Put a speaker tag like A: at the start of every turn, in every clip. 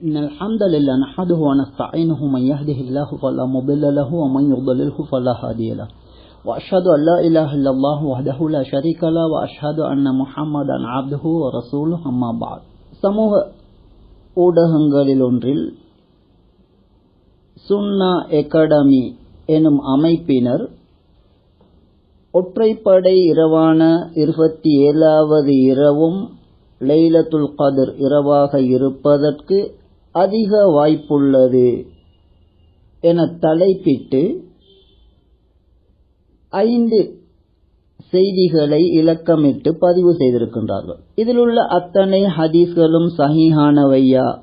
A: إن الحمد لله نحمده ونستعينه من يهده الله فلا مضل له ومن يضلله فلا هادي له وأشهد أن لا إله إلا الله وحده لا شريك له وأشهد أن محمدا عبده ورسوله أما بعد சமூக ஊடகங்களில் ஒன்றில் சுன்னா எக்காடமி எனும் அமைப்பினர் ஒற்றைப்படை இரவான இருபத்தி ஏழாவது இரவும் லெய்லத்துல் கதிர் இரவாக இருப்பதற்கு அதிக வாய்ப்புள்ளது என தலைப்பிட்டு ஐந்து செய்திகளை இலக்கமிட்டு பதிவு செய்திருக்கின்றார்கள். இதில் உள்ள அத்தனை ஹதீஸ்களும் சஹீஹானவையா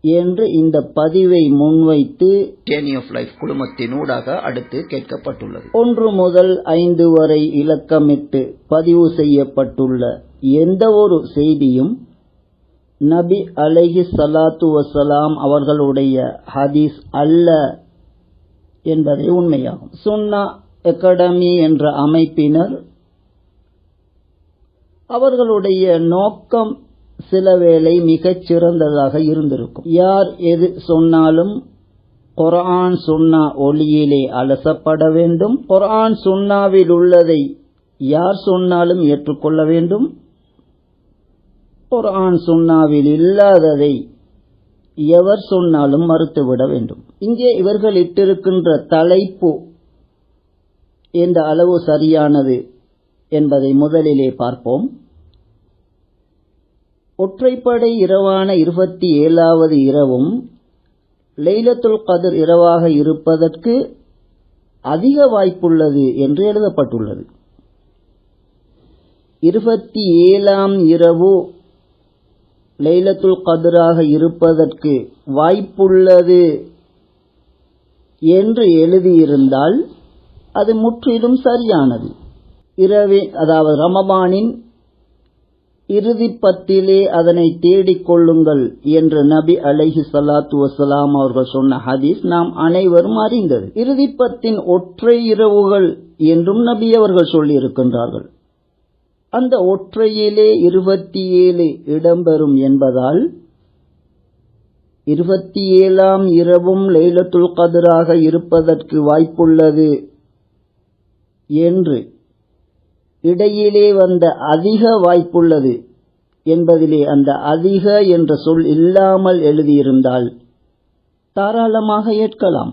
A: என்று இந்த பதிவை முன்வைத்து ஜேர்னி ஆஃப் லைஃப் குழுமத்தினூடாக அடுத்து கேட்கப்பட்டுள்ளது. ஒன்று முதல் ஐந்து வரை இலக்கமிட்டு பதிவு செய்யப்பட்டுள்ள எந்த ஒரு செய்தியும் நபி அலைஹி சலாத்து வசலாம் அவர்களுடைய ஹதீஸ் அல்ல என்பதே உண்மையாகும். சுன்னா அகாடமி என்ற அமைப்பினர் அவர்களுடைய நோக்கம் சில வேளை மிகச் சிறந்ததாக இருந்திருக்கும். யார் எது சொன்னாலும் குரான் சுன்னா ஒளியிலே அலசப்பட வேண்டும். குரான் சுன்னாவில் உள்ளதை யார் சொன்னாலும் ஏற்றுக்கொள்ள வேண்டும். குரான் சுன்னாவில் இல்லாததை எவர் சொன்னாலும் மறுத்துவிட வேண்டும். இங்கே இவர்கள் இட்டிருக்கின்ற தலைப்பு எந்த அளவு சரியானது என்பதை முதலிலே பார்ப்போம். ஒற்றைப்படை இரவான இருபத்தி ஏழாவது இரவும் லைலத்துல் கதிர் இரவாக இருப்பதற்கு அதிக வாய்ப்புள்ளது என்று எழுதப்பட்டுள்ளது. இருபத்தி ஏழாம் இரவு லைலத்துல் கதிராக இருப்பதற்கு வாய்ப்புள்ளது என்று எழுதியிருந்தால் அது முற்றிலும் சரியானது. இரவே அதாவது ரமபானின் இறுதி பத்திலே அதனை தேடிக் கொள்ளுங்கள் என்று நபி அலைஹி சலாத்து வசலாம் அவர்கள் சொன்ன ஹதீஸ் நாம் அனைவரும் அறிந்தது. இறுதிப்பத்தின் ஒற்றை இரவுகள் என்றும் நபி அவர்கள் சொல்லியிருக்கின்றார்கள். அந்த ஒற்றையிலே இருபத்தி ஏழு இடம்பெறும் என்பதால் இருபத்தி ஏழாம் இரவும் லைலத்துல் கதிராக இருப்பதற்கு வாய்ப்புள்ளது என்று இடையிலே வந்த அதிக வாய்ப்புள்ளது என்பதிலே அந்த அதிக என்ற சொல் இல்லாமல் எழுதியிருந்தால் தாராளமாக ஏற்கலாம்.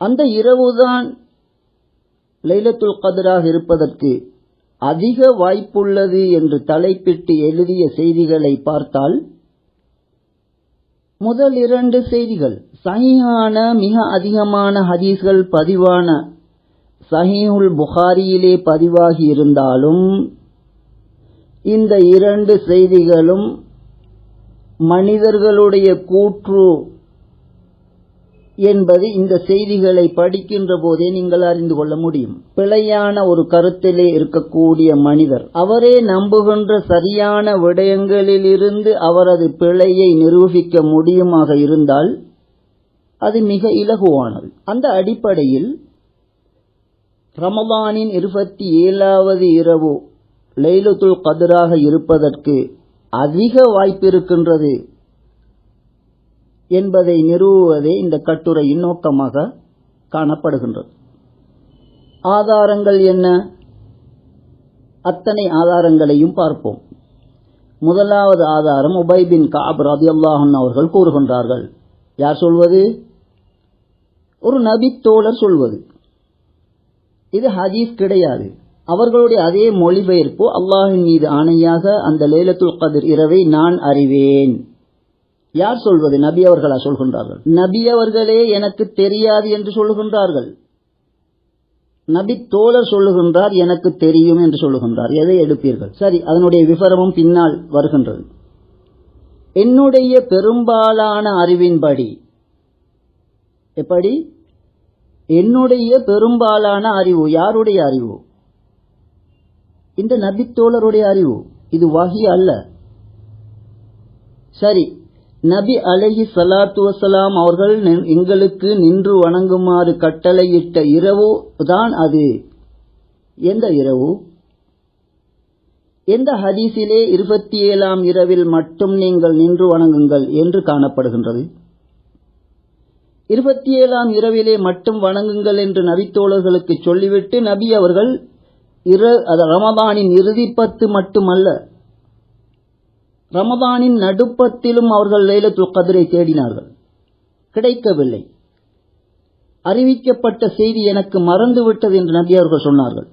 A: அந்த இரவுதான் லைலத்துல் கதிராக இருப்பதற்கு அதிக வாய்ப்புள்ளது என்று தலைப்பிட்டு எழுதிய செய்திகளை பார்த்தால் முதல் இரண்டு செய்திகள். சகியான மிக அதிகமான ஹதீஸ்கள் பதிவான சஹீஹுல் புகாரியிலே பதிவாகி இருந்தாலும் இந்த இரண்டு செய்திகளும் மனிதர்களுடைய கூற்று என்பது இந்த செய்திகளை படிக்கின்ற போதே நீங்கள் அறிந்து கொள்ள முடியும். பிழையான ஒரு கருத்திலே இருக்கக்கூடிய மனிதர் அவரே நம்புகின்ற சரியான விடயங்களிலிருந்து அவரது பிழையை நிரூபிக்க முடியுமாக இருந்தால் அது மிக இலகுவானது. அந்த அடிப்படையில் ரமபானின் இருபத்தி ஏழாவது இரவு லைலத்துல் கதிராக இருப்பதற்கு அதிக வாய்ப்பு இருக்கின்றது. என்பதை நிறுவுவதே இந்த கட்டுரையின் நோக்கமாக காணப்படுகின்றது. ஆதாரங்கள் என்ன? அத்தனை ஆதாரங்களையும் பார்ப்போம். முதலாவது ஆதாரம் உபைபின் காப் ரதி அல்லாஹன் அவர்கள் கூறுகின்றார்கள். யார் சொல்வது? ஒரு நபி தோழர் சொல்வது. இது ஹதீஸ் கிடையாது. அவர்களுடைய அதே மொழிபெயர்ப்பு அல்லாஹின் மீது ஆணையாக அந்த லேலத்துல் கதிர் இரவை நான் அறிவேன். யார் சொல்வது? நபி அவர்களா சொல்கின்றார்கள். நபி அவர்களே எனக்கு தெரியாது என்று சொல்லுகின்றார்கள் நபி தோழர் சொல்லுகின்றார் எனக்கு தெரியும் என்று சொல்லுகின்றார். எதை எடுப்பீர்கள்? சரி அதனுடைய விவரமும் பின்னால் வருகின்றது. என்னுடைய பெரும்பாலான அறிவின்படி எப்படி? என்னுடைய பெரும்பாலான அறிவு யாருடைய அறிவு? இந்த நபித்தோழருடைய அறிவு. இது வகி அல்ல. சரி நபி அலஹி சலாத்து வசலாம் அவர்கள் எங்களுக்கு நின்று வணங்குமாறு கட்டளையிட்ட இரவு தான் அது. எந்த இரவு? எந்த ஹதீஸிலே இருபத்தி ஏழாம் இரவில் மட்டும் நீங்கள் நின்று வணங்குங்கள் என்று காணப்படுகின்றது. இருபத்தி ஏழாம் இரவிலே மட்டும் வணங்குங்கள் என்று நபித்தோழர்களுக்கு சொல்லிவிட்டு நபி அவர்கள் ரமதானின் இறுதி பத்து மட்டுமல்ல. ரமதானின் நடுப்பத்திலும் அவர்கள் லைலத்துல் கதிரை தேடினார்கள். கிடைக்கவில்லை. அறிவிக்கப்பட்ட செய்தி எனக்கு மறந்துவிட்டது என்று நபி அவர்கள் சொன்னார்கள்.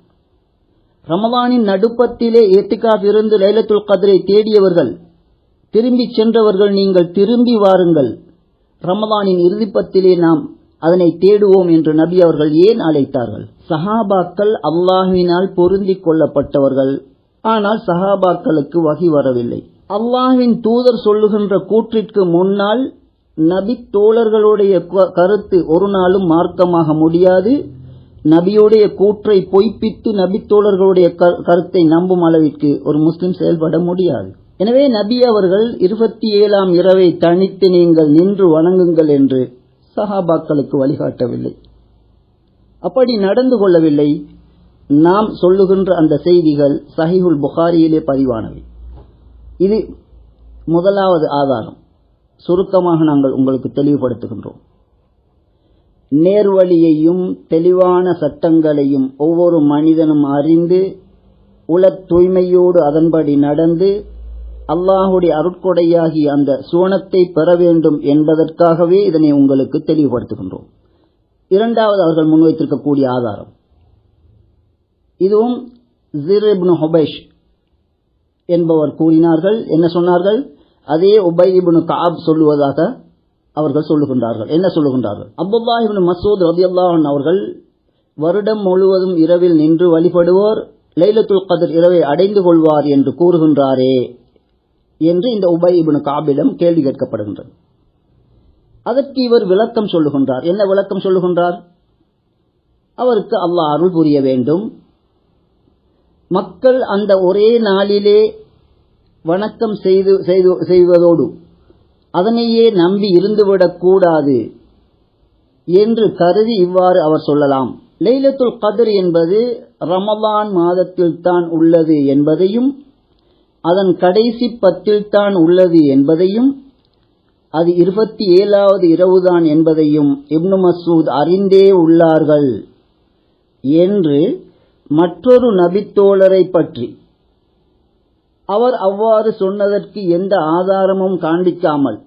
A: ரமதானின் நடுப்பத்திலே ஏத்திகாப் இருந்து லைலத்துல் கதிரை தேடியவர்கள் திரும்பி சென்றவர்கள் நீங்கள் திரும்பி வாருங்கள். ரமதானின் இறுதிப்பத்திலே நாம் அதனை தேடுவோம் என்று நபி அவர்கள் ஏன் அழைத்தார்கள்? சஹாபாக்கள் அல்லாஹினால் பொருந்திக் கொள்ளப்பட்டவர்கள். ஆனால் சஹாபாக்களுக்கு வகி வரவில்லை. அல்லாஹின் தூதர் சொல்லுகின்ற கூற்றிற்கு முன்னால் நபி தோழர்களுடைய கருத்து ஒரு நாளும் மார்க்கமாக முடியாது. நபியுடைய கூற்றை பொய்ப்பித்து நபி தோழர்களுடைய கருத்தை நம்பும் அளவிற்கு ஒரு முஸ்லிம் செயல்பட முடியாது. எனவே நபி அவர்கள் இருபத்தி ஏழாம் இரவை தனித்து நீங்கள் நின்று வணங்குங்கள் என்று சஹாபாக்களுக்கு வழிகாட்டவில்லை. அப்படி நடந்து கொள்ளவில்லை. நாம் சொல்லுகின்ற அந்த செய்திகள் சஹிஹுல் புகாரியிலே பதிவானவை. இது முதலாவது ஆதாரம். சுருக்கமாக நாங்கள் உங்களுக்கு தெளிவுபடுத்துகின்றோம். நேர்வழியையும் தெளிவான சட்டங்களையும் ஒவ்வொரு மனிதனும் அறிந்து உல தூய்மையோடு அதன்படி நடந்து அல்லாஹுடைய அருட்கொடையாகி அந்த சுவனத்தை பெற வேண்டும் என்பதற்காகவே இதனை உங்களுக்கு தெளிவுபடுத்துகின்றோம். இரண்டாவது அவர்கள் முன்வைத்திருக்கக்கூடிய ஆதாரம். இதுவும் ஜிரிப்னு ஹொபைஷ் என்பவர் கூறினார்கள். என்ன சொன்னார்கள்? அதே உபை காப் சொல்லுவதாக அவர்கள் சொல்லுகின்றார்கள். என்ன சொல்லுகின்றார்கள்? அப்துல்லா இப்னு மசூத் ரதியல்லாஹன் அவர்கள் வருடம் முழுவதும் இரவில் நின்று வழிபடுவோர் லைலத்துல் கதர் இரவை அடைந்து கொள்வார் என்று கூறுகின்றாரே என்று இந்த உபை காபிடம் கேள்வி கேட்கப்படுகின்றது. அதற்கு இவர் விளக்கம் சொல்லுகின்றார். என்ன விளக்கம் சொல்லுகின்றார்? அவருக்கு அல்லாஹ் அருள் புரிய வேண்டும். மக்கள் அந்த ஒரே நாளிலே வணக்கம் செய்து செய்வதோடு அதனையே நம்பி இருந்துவிடக் கூடாது என்று கருதி இவ்வாறு அவர் சொல்லலாம். லைலத்துல் கதிர் என்பது ரமலான் மாதத்தில் தான் உள்ளது என்பதையும் அதன் கடைசி பத்தில் தான் உள்ளது என்பதையும் அது இருபத்தி ஏழாவது இரவுதான் என்பதையும் இப்னு மசூத் அறிந்தே உள்ளார்கள் என்று மற்றொரு நபித்தோழரை பற்றி அவர் அவ்வாறு சொன்னதற்கு எந்த ஆதாரமும் காண்பிக்காமல்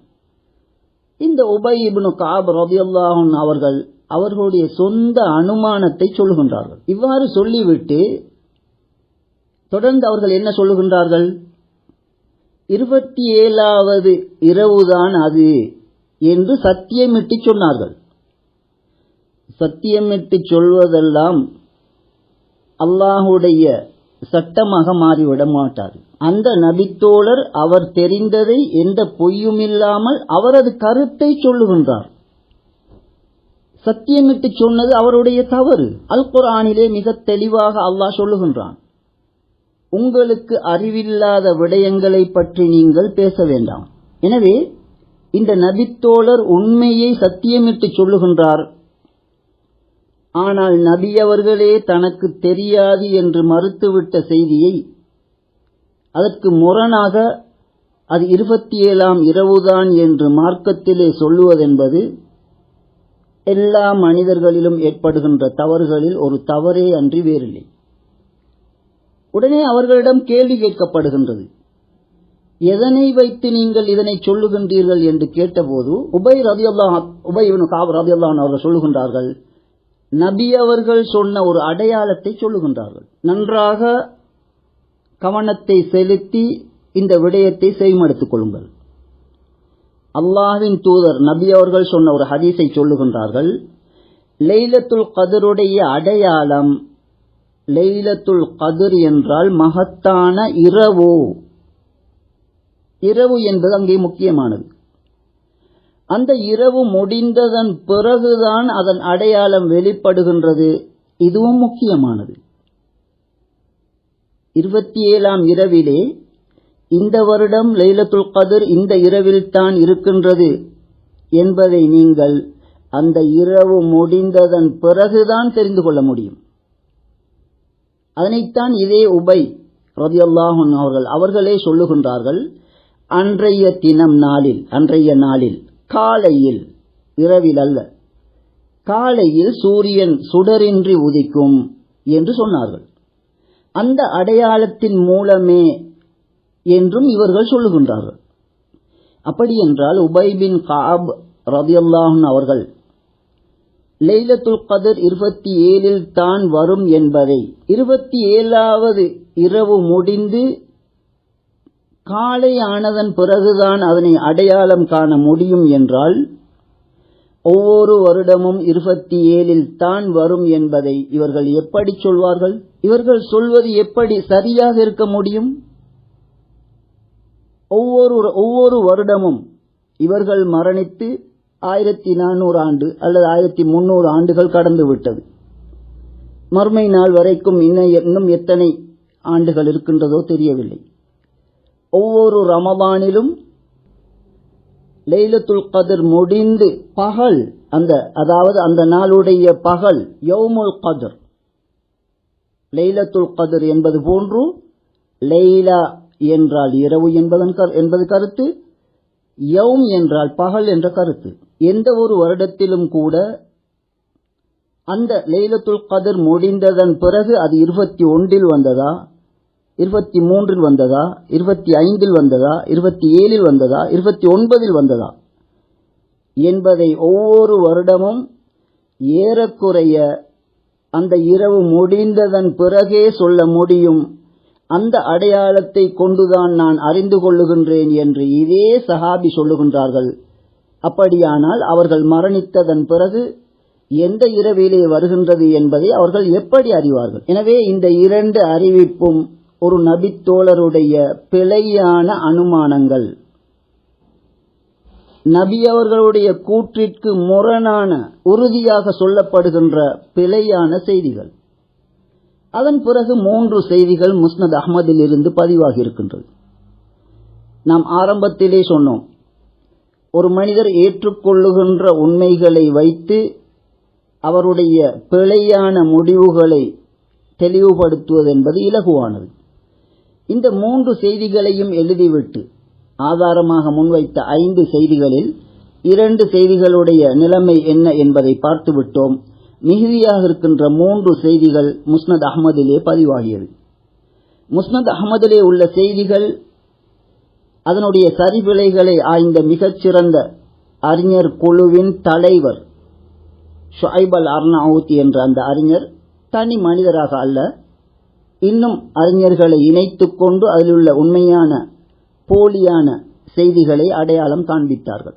A: இந்த உபை இப்னு காப் ரபியுல்லாஹன் அவர்கள் அவர்களுடைய சொந்த அனுமானத்தை சொல்லுகின்றார்கள். இவ்வாறு சொல்லிவிட்டு தொடர்ந்து அவர்கள் என்ன சொல்லுகின்றார்கள்? இருபத்தி ஏழாவது இரவுதான் அது என்று சத்தியமிட்டு சொன்னார்கள். சத்தியமிட்டு சொல்வதெல்லாம் அல்லாஹுடைய சட்டமாக மாறிவிட மாட்டார் அந்த நபித்தோழர் அவர் தெரிந்ததை எந்த பொய்யும் இல்லாமல் அவரது கருத்தை சொல்லுகின்றார். சத்தியமிட்டு சொன்னது அவருடைய தவறு. அல் குரானிலே மிக தெளிவாக அல்லாஹ் சொல்லுகின்றான். உங்களுக்கு அறிவில்லாத விடயங்களை பற்றி நீங்கள் பேச வேண்டாம். எனவே இந்த நபித்தோழர் உண்மையை சத்தியமிட்டு சொல்லுகின்றார். ஆனால் நபி அவர்களே தனக்கு தெரியாது என்று மறுத்துவிட்ட செய்தியை அதற்கு முரணாக அது இருபத்தி ஏழாம் இரவுதான் என்று மார்க்கத்திலே சொல்லுவதென்பது எல்லா மனிதர்களிலும் ஏற்படுகின்ற தவறுகளில் ஒரு தவறே அன்றி வேறில்லை. உடனே அவர்களிடம் கேள்வி கேட்கப்படுகின்றது. எதனை வைத்து நீங்கள் இதனை சொல்லுகின்றீர்கள் என்று கேட்டபோது உபை ரதியுல்லா உபை காப் ரதியுல்லான் அவர்கள் சொல்லுகின்றார்கள் நபி அவர்கள் சொன்ன ஒரு அடையாளத்தை சொல்லுகின்றார்கள். நன்றாக கவனத்தை செலுத்தி இந்த விடயத்தை செய்மடுத்துக் கொள்ளுங்கள். அல்லாஹின் தூதர் நபி அவர்கள் சொன்ன ஒரு ஹதீஸை சொல்லுகின்றார்கள். லெய்லத்துல் கதருடைய அடையாளம் லைலத்துல் கதிர் என்றால் மகத்தான இரவு. இரவு என்பது அங்கே முக்கியமானது. அந்த இரவு முடிந்ததன் பிறகுதான் அதன் அடையாளம் வெளிப்படுகின்றது. இதுவும் முக்கியமானது. இருபத்தி ஏழாம் இரவிலே இந்த வருடம் லைலத்துல் கதிர் இந்த இரவில் தான் இருக்கின்றது என்பதை நீங்கள் அந்த இரவு முடிந்ததன் பிறகுதான் தெரிந்து கொள்ள முடியும். அதனைத்தான் இதே உபை ரதியல்லாஹன் அவர்கள் அவர்களே சொல்லுகின்றார்கள் அன்றைய தினம் நாளில் அன்றைய நாளில் காலையில் இரவில் அல்ல. காலையில் சூரியன் சுடரின்றி உதிக்கும் என்று சொன்னார்கள். அந்த அடையாளத்தின் மூலமே என்றும் இவர்கள் சொல்லுகின்றார்கள். அப்படியென்றால் உபைபின் காப் ரதியல்லாஹன் அவர்கள் லைலத்துல் கதர் இருபத்தி ஏழில் தான் வரும் என்பதை இருபத்தி ஏழாவது இரவு முடிந்து காலை ஆனதன் பிறகுதான் அதனை அடையாளம் காண முடியும் என்றால் ஒவ்வொரு வருடமும் இருபத்தி ஏழில் தான் வரும் என்பதை இவர்கள் எப்படி சொல்வார்கள்? இவர்கள் சொல்வது எப்படி சரியாக இருக்க முடியும்? ஒவ்வொரு ஒவ்வொரு வருடமும் இவர்கள் மரணித்து ஆயிரத்தி நானூறு ஆண்டு அல்லது ஆயிரத்தி முன்னூறு ஆண்டுகள் கடந்து விட்டது. மறுமை நாள் வரைக்கும் இன்னும் எத்தனை ஆண்டுகள் இருக்கின்றதோ தெரியவில்லை. ஒவ்வொரு ரமபானிலும் லைலத்துல் கதிர் முடிந்து பகல் அந்த அதாவது அந்த நாளுடைய பகல் யௌமுல் கதிர். லைலத்துல் கதிர் என்பது போன்று லைலா என்றால் இரவு என்பதன் என்பது கருத்து யௌம் என்றால் பகல் என்ற கருத்து. எந்த ஒரு வருடத்திலும் கூட அந்த லைலத்துல் கதிர் முடிந்ததன் பிறகு அது இருபத்தி ஒன்றில் வந்ததா? இருபத்தி மூன்றில் வந்ததா? இருபத்தி ஐந்தில் வந்ததா? இருபத்தி ஏழில் வந்ததா? இருபத்தி ஒன்பதில் வந்ததா? என்பதை ஒவ்வொரு வருடமும் ஏறக்குறைய அந்த இரவு முடிந்ததன் பிறகே சொல்ல முடியும். அந்த அடையாளத்தை கொண்டுதான் நான் அறிந்து கொள்ளுகின்றேன் என்று இதே சஹாபி சொல்லுகின்றார்கள். அப்படியானால் அவர்கள் மரணித்ததன் பிறகு எந்த இரவிலே வருகின்றது என்பதை அவர்கள் எப்படி அறிவார்கள்? எனவே இந்த இரண்டு அறிவிப்பும் ஒரு நபித்தோழருடைய பிழையான அனுமானங்கள். நபி அவர்களுடைய கூற்றிற்கு முரணான உறுதியாக சொல்லப்படுகின்ற பிழையான செய்திகள். அதன் பிறகு மூன்று செய்திகள் முஸ்னத் அஹமதில் இருந்து பதிவாகி இருக்கின்றது. நாம் ஆரம்பத்திலே சொன்னோம் ஒரு மனிதர் ஏற்றுக்கொள்ளுகின்ற உண்மைகளை வைத்து அவருடைய பிழையான முடிவுகளை தெளிவுபடுத்துவது என்பது இலகுவானது. இந்த மூன்று செய்திகளையும் எழுதிவிட்டு ஆதாரமாக முன்வைத்த ஐந்து செய்திகளில் இரண்டு செய்திகளுடைய நிலைமை என்ன என்பதை பார்த்துவிட்டோம். மிகுதியாக இருக்கின்ற மூன்று செய்திகள் முஸ்னத் அகமதிலே பதிவாகியது. முஸ்னத் அகமதிலே உள்ள செய்திகள் அதனுடைய சரிவிலைகளை ஆய்ந்த மிகச்சிறந்த அறிஞர் குழுவின் தலைவர் ஷுஐப் அல் அர்னாவுத் என்ற அந்த அறிஞர் தனி மனிதராக அல்ல இன்னும் அறிஞர்களை இணைத்துக் கொண்டு அதிலுள்ள உள்ள உண்மையான போலியான செய்திகளை அடையாளம் காண்பித்தார்கள்.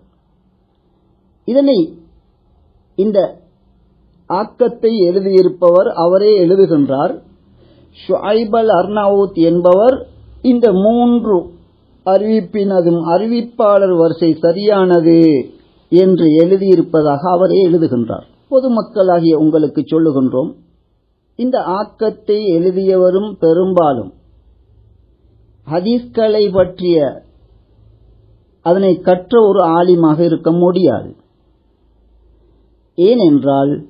A: இதனை இந்த ஆக்கத்தை எழுதியிருப்பவர் அவரே எழுதுகின்றார். ஷுஐபல் அர்னாவுத் என்பவர் இந்த மூன்று அறிவிப்பினதும் அறிவிப்பாளர் வரிசை சரியானது என்று எழுதியிருப்பதாக அவரே எழுதுகின்றார். பொதுமக்களாகிய உங்களுக்கு சொல்லுகின்றோம். இந்த ஆக்கத்தை எழுதியவரும் பெரும்பாலும் ஹதீஸ்களை பற்றிய அதனை கற்ற ஒரு ஆலிமாக இருக்க முடியாது. ஏனென்றால்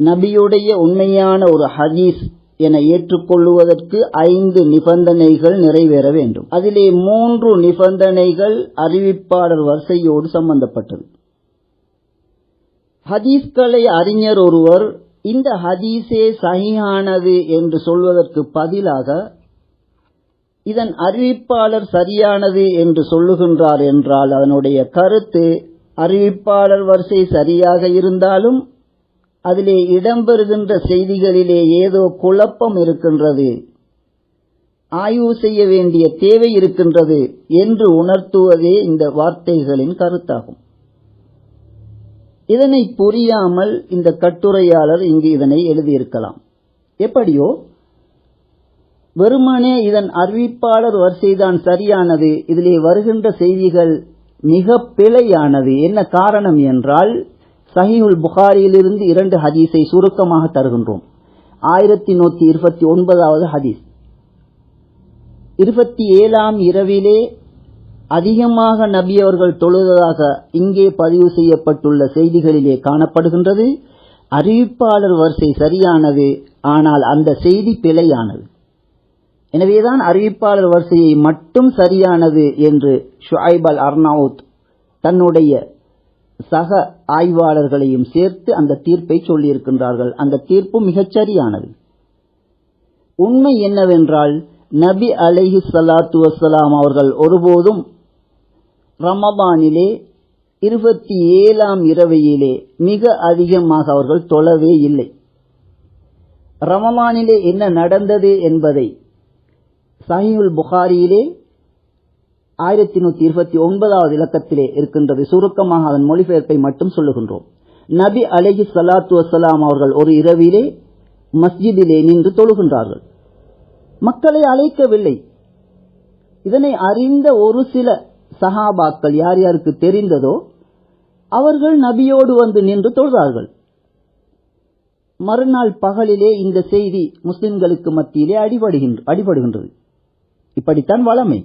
A: நபியுடைய உண்மையான ஒரு ஹதீஸ் என ஏற்றுக்கொள்ளுவதற்கு ஐந்து நிபந்தனைகள் நிறைவேற வேண்டும். அதிலே மூன்று நிபந்தனைகள் அறிவிப்பாளர் வரிசையோடு சம்பந்தப்பட்டது. ஹதீஸ்களை அறிஞர் ஒருவர் இந்த ஹதீஸே சகியானது என்று சொல்வதற்கு பதிலாக இதன் அறிவிப்பாளர் சரியானது என்று சொல்லுகின்றார் என்றால் அதனுடைய கருத்து அறிவிப்பாளர் வரிசை சரியாக இருந்தாலும் அதிலே இடம்பெறுகின்ற செய்திகளிலே ஏதோ குழப்பம் இருக்கின்றது ஆய்வு செய்ய வேண்டிய தேவை இருக்கின்றது என்று உணர்த்துவதே இந்த வார்த்தைகளின் கருத்தாகும். இதனை புரியாமல் இந்த கட்டுரையாளர் இங்கு இதனை எழுதியிருக்கலாம். எப்படியோ வெறுமனே இதன் அறிவிப்பாளர் வரிசைதான் சரியானது இதிலே வருகின்ற செய்திகள் மிக பிழையானது. என்ன காரணம் என்றால் சஹிஹுல் புகாரியிலிருந்து இரண்டு ஹதீஸை சுருக்கமாக தருகின்றோம். ஆயிரத்தி நூத்தி இருபத்தி ஒன்பதாவது ஹதீஸ். இருபத்தி ஏழாம் இரவிலே அதிகமாக நபி அவர்கள் தொழுததாக இங்கே பதிவு செய்யப்பட்டுள்ள செய்திகளிலே காணப்படுகின்றது. அறிவிப்பாளர் வரிசை சரியானது ஆனால் அந்த செய்தி பிழையானது. எனவேதான் அறிவிப்பாளர் வரிசையை மட்டும் சரியானது என்று ஷுஐப் அல் அர்னவுத் தன்னுடைய சக ஆய்வாளர்களையும் சேர்த்து அந்த தீர்ப்பை சொல்லியிருக்கின்றார்கள். அந்த தீர்ப்பு மிகச் சரியானது. உண்மை என்னவென்றால் நபி அலைஹி சலாத்து வசலாம் அவர்கள் ஒருபோதும் ரமபானிலே இருபத்தி ஏழாம் இரவையிலே மிக அதிகமாக அவர்கள் தொழவே இல்லை. ரமமானிலே என்ன நடந்தது என்பதை சஹீஹுல் புகாரியிலே ஆயிரத்தி நூத்தி இருபத்தி ஒன்பதாவது இலக்கத்திலே இருக்கின்றது. சுருக்கமாக அதன் மொழிபெயர்ப்பை மட்டும் சொல்லுகின்றோம். நபி அலஹி சலாத்து வசலாம் அவர்கள் ஒரு இரவிலே மஸ்ஜிதிலே நின்று தொழுகின்றார்கள். மக்களை அழைக்கவில்லை. இதனை அறிந்த ஒரு சில சஹாபாக்கள் யார் யாருக்கு தெரிந்ததோ அவர்கள் நபியோடு வந்து நின்று தொழுதார்கள். மறுநாள் பகலிலே இந்த செய்தி முஸ்லிம்களுக்கு மத்தியிலே அடிபடுகின்ற அடிபடுகின்றது. இப்படித்தான் வளமை.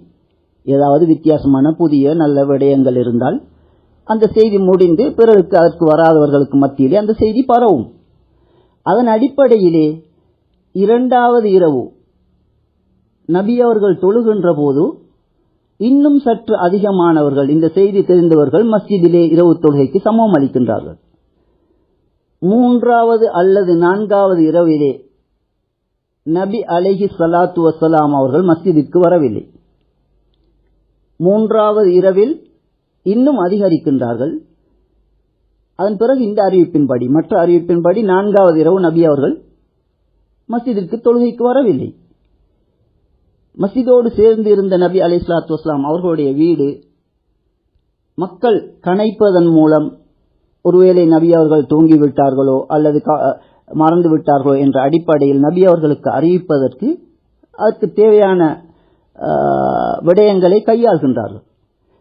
A: ஏதாவது வித்தியாசமான புதிய நல்ல விடயங்கள் இருந்தால் அந்த செய்தி முடிந்து பிறருக்கு அதற்கு வராதவர்களுக்கு மத்தியிலே அந்த செய்தி பரவும். அதன் அடிப்படையிலே இரண்டாவது இரவு நபி அவர்கள் தொழுகின்ற போது இன்னும் சற்று அதிகமானவர்கள் இந்த செய்தி தெரிந்தவர்கள் மஸ்ஜிதிலே இரவு தொழுகைக்கு சமம் அளிக்கின்றார்கள். மூன்றாவது அல்லது நான்காவது இரவிலே நபி அலஹி சலாத்து வசலாம் அவர்கள் மஸ்ஜிதிற்கு வரவில்லை. மூன்றாவது இரவில் இன்னும் அதிகரிக்கின்றார்கள். அதன் பிறகு இந்த அறிவிப்பின்படி மற்ற அறிவிப்பின்படி நான்காவது இரவு நபி அவர்கள் மஸ்ஜிதிற்கு தொழுகைக்கு வரவில்லை. மசிதோடு சேர்ந்து இருந்த நபி அலி இஸ்லாத்து வஸ்லாம் அவர்களுடைய வீடு மக்கள் கணைப்பதன் மூலம் ஒருவேளை நபி அவர்கள் தூங்கிவிட்டார்களோ அல்லது மறந்து விட்டார்களோ என்ற அடிப்படையில் நபி அவர்களுக்கு அறிவிப்பதற்கு அதற்கு தேவையான விடயங்களை கையாள்கின்றார்கள்.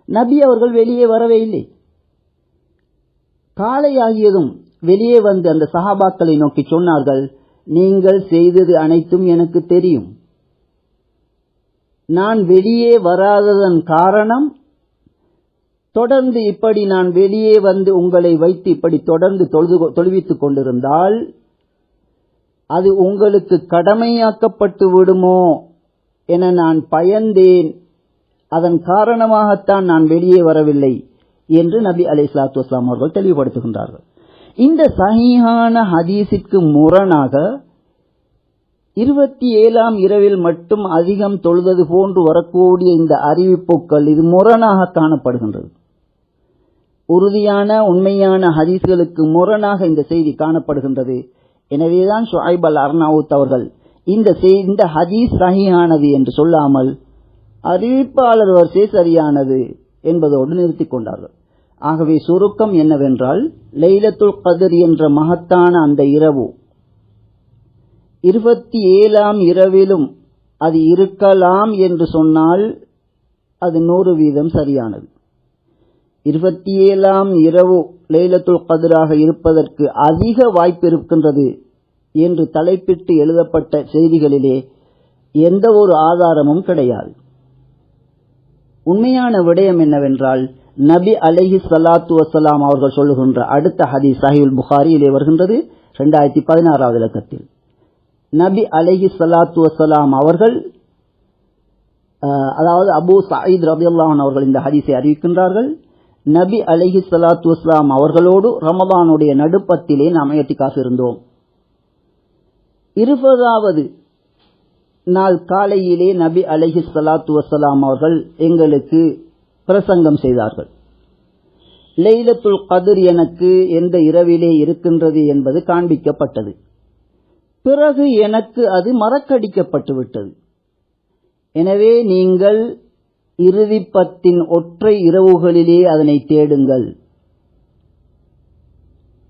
A: நபி அவர்கள் வெளியே வரவே இல்லை. காலையாகியதும் வெளியே வந்து அந்த சஹாபாக்களை நோக்கி சொன்னார்கள் நீங்கள் செய்தது அனைத்தும் எனக்கு தெரியும். நான் வெளியே வராததன் காரணம் தொடர்ந்து இப்படி நான் வெளியே வந்து உங்களை வைத்து இப்படி தொடர்ந்து தொழுது தொழுவித்துக் கொண்டிருந்தால் அது உங்களுக்கு கடமையாக்கப்பட்டு விடுமோ என நான் பயந்தேன். அதன் காரணமாகத்தான் நான் வெளியே வரவில்லை என்று நபி அலி இஸ்லாத்து வஸ்லாம் அவர்கள் தெளிவுபடுத்துகின்றார்கள். இந்த சஹிஹான ஹதீஸிற்கு முரணாக இருபத்தி ஏழாம் இரவில் மட்டும் அதிகம் தொழுதது போன்று வரக்கூடிய இந்த அறிவிப்புகள் இது முரணாக காணப்படுகின்றது. உறுதியான உண்மையான ஹதீஸ்களுக்கு முரணாக இந்த செய்தி காணப்படுகின்றது. எனவேதான் ஷுஐப் அல் அர்னாவுத் அவர்கள் இந்த இந்த ஹதீஸ் சகியானது என்று சொல்லாமல் அறிவிப்பாளர் வரிசை சரியானது என்பதோடு நிறுத்திக் கொண்டார்கள். ஆகவே சுருக்கம் என்னவென்றால் லைலத்துல் கதிர் என்ற மகத்தான அந்த இரவு இருபத்தி ஏழாம் இரவிலும் அது இருக்கலாம் என்று சொன்னால் அது நூறு வீதம் சரியானது. இருபத்தி ஏழாம் இரவு லைலத்துல் கதிராக இருப்பதற்கு அதிக வாய்ப்பு இருக்கின்றது என்று தலைப்பிட்டு எழுதப்பட்ட செய்திகளிலே எந்த ஒரு ஆதாரமும் கிடையாது. உண்மையான விடயம் என்னவென்றால் நபி அலஹி சலாத்து வசலாம் அவர்கள் சொல்லுகின்ற அடுத்த ஹதீஸ் சாஹிபுல் புகாரியிலே வருகின்றது இரண்டாயிரத்தி பதினாறாவது இலக்கத்தில். நபி அலஹி சலாத்து வசலாம் அவர்கள் அதாவது அபு ரபி ரபியுல்லாஹன் அவர்கள் இந்த ஹதீஸை அறிவிக்கின்றார்கள். நபி அலஹி சலாத்து வஸ்லாம் அவர்களோடு ரமதானுடைய நடுப்பத்திலே நாம் ஏத்திக்காக இருந்தோம். இருபதாவது நாள் காலையிலே நபி அலஹி சலாத்து வசலாம் அவர்கள் எங்களுக்கு பிரசங்கம் செய்தார்கள். லெய்லத்துல் கதிர் எனக்கு எந்த இரவிலே இருக்கின்றது என்பது காண்பிக்கப்பட்டது. பிறகு எனக்கு அது மறக்கடிக்கப்பட்டுவிட்டது. எனவே நீங்கள் இறுதிப்பத்தின் ஒற்றை இரவுகளிலே அதனை தேடுங்கள்.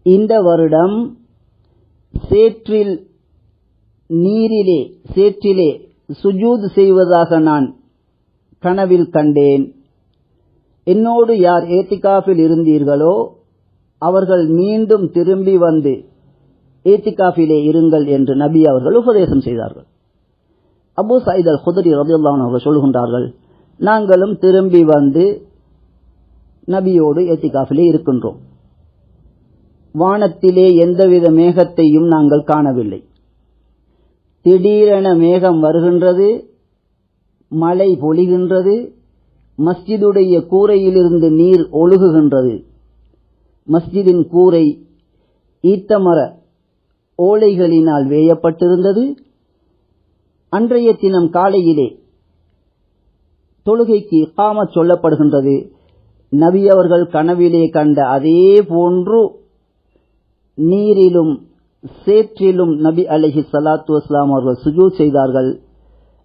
A: இந்த வருடம் சேற்றில் நீரிலே சேற்றிலே சுஜூத் செய்வதாக நான் கனவில் கண்டேன். என்னோடு யார் ஏத்திகாஃபில் இருந்தீர்களோ அவர்கள் மீண்டும் திரும்பி வந்து ஏத்திகாஃபிலே இருங்கள் என்று நபி அவர்கள் உபதேசம் செய்தார்கள். அபு சயித் அல் ஹுதரி ரபியுல்லான் அவர்கள் சொல்கின்றார்கள் நாங்களும் திரும்பி வந்து நபியோடு ஏத்திகாஃபிலே இருக்கின்றோம். வானத்திலே எந்தவித மேகத்தையும் நாங்கள் காணவில்லை. திடீரென மேகம் வருகின்றது மழை பொழிகின்றது மஸ்ஜிதுடைய கூரையிலிருந்து நீர் ஒழுகுகின்றது. மஸ்ஜிதின் கூரை ஈத்தமர ஓலைகளினால் வேயப்பட்டிருந்தது. அன்றைய தினம் காலையிலே தொழுகைக்கு காம சொல்லப்படுகின்றது. நபி அவர்கள் கனவிலே கண்ட அதே போன்று நீரிலும் சேற்றிலும் நபி அலஹி சலாத்து வஸ்லாம் அவர்கள் சுஜூ செய்தார்கள்.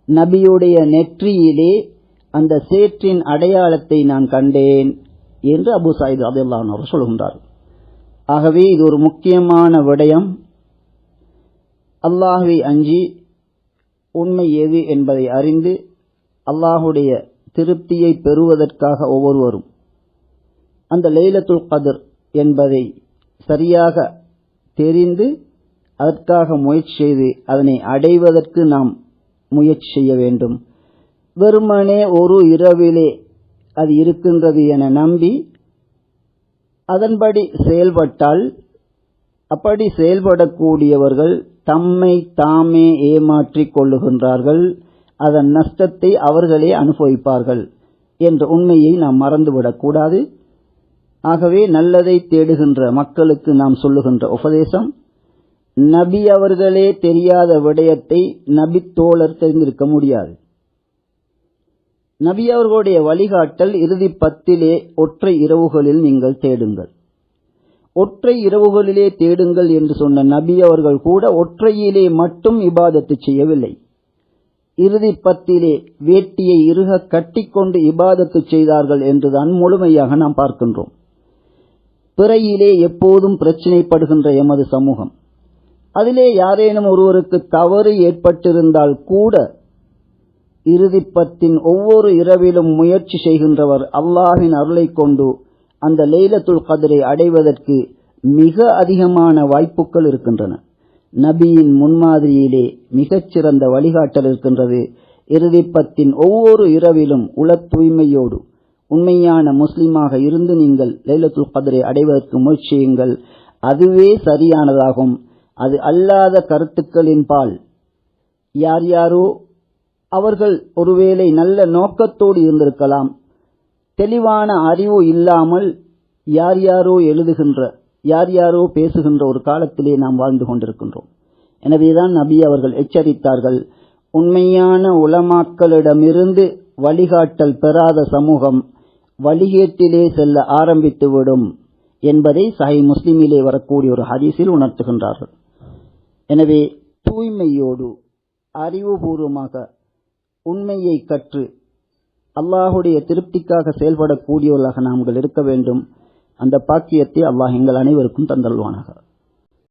A: நபியுடைய நெற்றியிலே அந்த சேற்றின் அடையாளத்தை நான் கண்டேன் என்று அபு சாயித் அதெல்லாம் அவர் சொல்கின்றார் ஆகவே இது ஒரு முக்கியமான விடயம். அல்லாஹுவை அஞ்சி உண்மை எது என்பதை அறிந்து அல்லாஹுடைய திருப்தியை பெறுவதற்காக ஒவ்வொருவரும். அந்த லைலத்துல் கதிர் என்பதை சரியாக தெரிந்து அதற்காக முயற்சி செய்து அதனை அடைவதற்கு நாம் முயற்சி செய்ய வேண்டும். வெறுமனே ஒரு இரவிலே அது இருக்கின்றது என நம்பி அதன்படி செயல்பட்டால் அப்படி செயல்படக்கூடியவர்கள் தம்மை தாமே ஏமாற்றிக் கொள்ளுகின்றார்கள் அதன் நஷ்டத்தை அவர்களே அனுபவிப்பார்கள் என்ற உண்மையை நாம் மறந்துவிடக்கூடாது ஆகவே நல்லதை தேடுகின்ற மக்களுக்கு நாம் சொல்லுகின்ற உபதேசம் நபி அவர்களே தெரியாத விடயத்தை நபி தோழர் தெரிந்திருக்க முடியாது. நபி அவர்களுடைய வழிகாட்டல் இறுதி பத்திலே ஒற்றை இரவுகளில் நீங்கள் தேடுங்கள். ஒற்றை இரவுகளிலே தேடுங்கள் என்று சொன்ன நபி அவர்கள் கூட ஒற்றையிலே மட்டும் இபாதத்து செய்யவில்லை. இறுதி பத்திலே வேட்டியை இறுக கட்டிக்கொண்டு இபாதத்து செய்தார்கள் என்றுதான் முழுமையாக நாம் பார்க்கின்றோம். பிறையிலே எப்போதும் பிரச்சினைப்படுகின்ற எமது சமூகம். அதிலே யாரேனும் ஒருவருக்கு தவறு ஏற்பட்டிருந்தால் கூட இறுதிப்பத்தின் ஒவ்வொரு இரவிலும் முயற்சி செய்கின்றவர் அல்லாஹின் அருளை கொண்டு அந்த லைலத்துல் கதிரை அடைவதற்கு மிக அதிகமான வாய்ப்புகள் இருக்கின்றன. நபியின் முன்மாதிரியிலே மிகச்சிறந்த வழிகாட்டல் இருக்கின்றது. இறுதிப்பத்தின் ஒவ்வொரு இரவிலும் உள தூய்மையோடு உண்மையான முஸ்லிமாக இருந்து நீங்கள் லைலத்துல் கதிரை அடைவதற்கு முயற்சியுங்கள் அதுவே சரியானதாகும். அது அல்லாத கருத்துக்களின் பால். யார் யாரோ அவர்கள் ஒருவேளை நல்ல நோக்கத்தோடு இருந்திருக்கலாம். தெளிவான அறிவு இல்லாமல் யார் யாரோ எழுதுகின்ற யார் யாரோ பேசுகின்ற ஒரு காலத்திலே நாம் வாழ்ந்து கொண்டிருக்கின்றோம். எனவேதான் நபி அவர்கள் எச்சரித்தார்கள் உண்மையான உலமாக்களிடமிருந்து வழிகாட்டல் பெறாத சமூகம் வழிகேட்டிலே செல்ல ஆரம்பித்துவிடும் என்பதை சஹை முஸ்லிமிலே வரக்கூடிய ஒரு ஹதீஸில் உணர்த்துகின்றார்கள். எனவே தூய்மையோடு அறிவுபூர்வமாக உண்மையை கற்று அல்லாஹுடைய திருப்திக்காக செயல்படக்கூடியவர்களாக நாங்கள் இருக்க வேண்டும். அந்த பாக்கியத்தை அல்லாஹ் எங்கள் அனைவருக்கும் தந்தல்வானாக